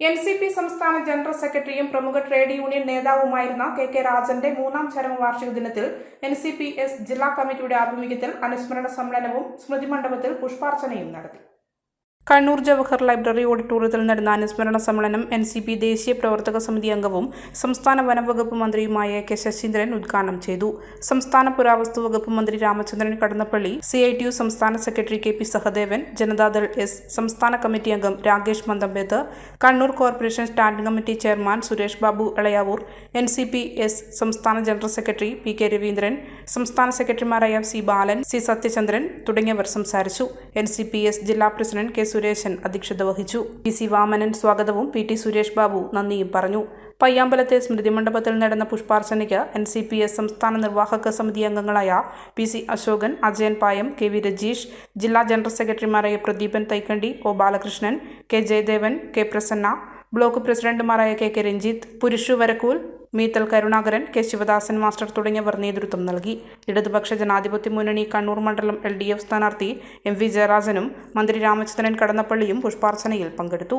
N C P സംസ്ഥാന general സെക്രട്ടറിയും പ്രമുഖ ട്രേഡ് യൂണിയൻ നേതാവുമായിരുന്ന കെ കെ രാജന്റെ മൂന്നാം ചരമവാർഷിക ദിനത്തിൽ എൻ സി പി എസ് ജില്ലാ കമ്മിറ്റിയുടെ ആഭിമുഖ്യത്തിൽ അനുസ്മരണ സമ്മേളനവും സ്മൃതി മണ്ഡപത്തിൽ പുഷ്പാർച്ചനയും നടത്തി. കണ്ണൂർ ജവഹർ ലൈബ്രറി ഓഡിറ്റോറിയത്തിൽ നടന്ന അനുസ്മരണ സമ്മേളനം എൻ സി പി ദേശീയ പ്രവർത്തക സമിതി അംഗവും സംസ്ഥാന വനംവകുപ്പ് മന്ത്രിയുമായ കെ ശശീന്ദ്രൻ ഉദ്ഘാടനം ചെയ്തു. സംസ്ഥാന പുരാവസ്തു വകുപ്പ് മന്ത്രി Ramachandran Kadannappalli C I T U സംസ്ഥാന secretary K P Sahadevan Janata Dal S സംസ്ഥാന കമ്മിറ്റി അംഗം Rakesh Manthampeth Kannur corporation standing committee chairman Suresh Babu Elayavoor N C P S സംസ്ഥാന general secretary P K Raveendran സംസ്ഥാന സെക്രട്ടറിമാരായ C Balan C Sathyachandran തുടങ്ങിയവർ സംസാരിച്ചു. N C P S ജില്ലാ president K Suresan അധ്യക്ഷത വഹിച്ചു. പി സി വാമനൻ സ്വാഗതവും പി ടി സുരേഷ് ബാബു നന്ദിയും പറഞ്ഞു. പയ്യാമ്പലത്തെ സ്മൃതി മണ്ഡപത്തിൽ നടന്ന പുഷ്പാർച്ചനയ്ക്ക് എൻ സി പി എസ് സംസ്ഥാന നിർവാഹക സമിതി അംഗങ്ങളായ P C Asokan Ajayan Payam K V Rajeesh ജില്ലാ ജനറൽ സെക്രട്ടറിമാരായ Pradeepan Thaikandi O Balakrishnan K Jayadevan K Prasanna block പ്രസിഡന്റുമാരായ K K Ranjith Purushu Varakkool Meethal Karunakaran K Sivadasan master തുടങ്ങിയവർ നേതൃത്വം നൽകി. ഇടതുപക്ഷ ജനാധിപത്യ മുന്നണി കണ്ണൂർ മണ്ഡലം എൽ ഡി എഫ് സ്ഥാനാർത്ഥി എം വി ജയരാജനും മന്ത്രി രാമചന്ദ്രൻ കടന്നപ്പള്ളിയും പുഷ്പാർച്ചനയിൽ പങ്കെടുത്തു.